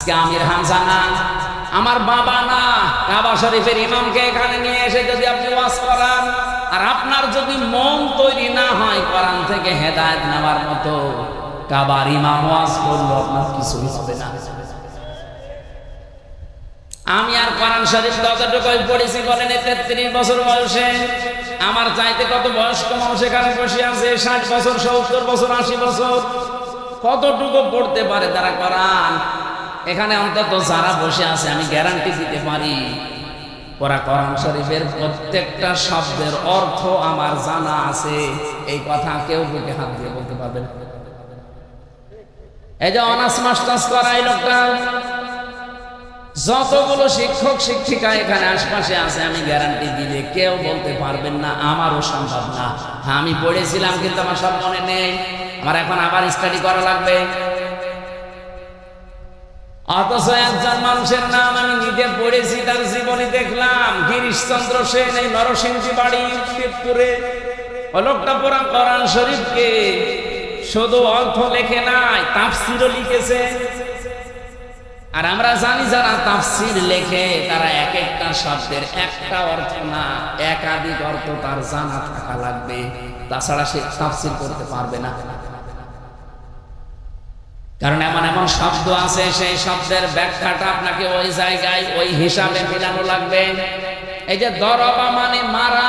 আমির হামজা না, আমার বাবা না। কাবা শরীফের ইমামকে এখানে নিয়ে এসে যদি আপনি ওয়াজ করান, আর আপনার যদি মন তৈরি না হয় কোরআন থেকে হেদায়েত নেওয়ার মতো, কাবার ইমাম ওয়াজ করল আপনার কিছুই হবে না। আমি আর কোরআন শরীফ যতটুকু পড়েছি, বলেন তেত্রিশ বছর বয়সে। আমার চাইতে কত বয়স্ক মানুষ এখানে বসে আছে? ষাট বছর, সত্তর বছর, আশি বছর। কতটুকু পড়তে পারে তারা কোরআন? এখানে অন্তত যারা বসে আছে, আমি গ্যারান্টি দিতে পারি, ওরা কোরআন শরীফের প্রত্যেকটা শব্দের অর্থ আমার জানা আছে। এই কথা কেউ বুকে হাত দিয়ে বলতে পারবে না। এই যে অনার্স, মাস্টার্স করা এই লোকটা, যতগুলো শিক্ষক, শিক্ষিকা এখানে আশপাশে আছে, আমি গ্যারান্টি দিলে কেউ বলতে পারবেন না, আমারও সম্ভব না। হ্যাঁ আমি পড়েছিলাম, কিন্তু আমার সব মনে নেই। আমার এখন আবার স্টাডি করা লাগবে। অথচ একজন মানুষের নাম আমি নিজে পড়েছি, তার জীবনী দেখলাম। গিরিশচন্দ্র সেন এই শরীফকে শুধু অর্থ লেখে নাই, তাফসিরও লিখেছে। আর আমরা জানি যারা তাফসির লেখে, তারা এক একটা শব্দের একটা অর্থ না, একাধিক অর্থ তার জানা থাকা লাগবে। তাছাড়া সে তাফসির করতে পারবে না। কারণ এমন এমন শব্দ আছে, সেই শব্দের ব্যাখ্যাটা আপনাকে ওই জায়গায়, ওই হিসাবে মিলানো লাগবে। এই যে দরবা মানে মারা।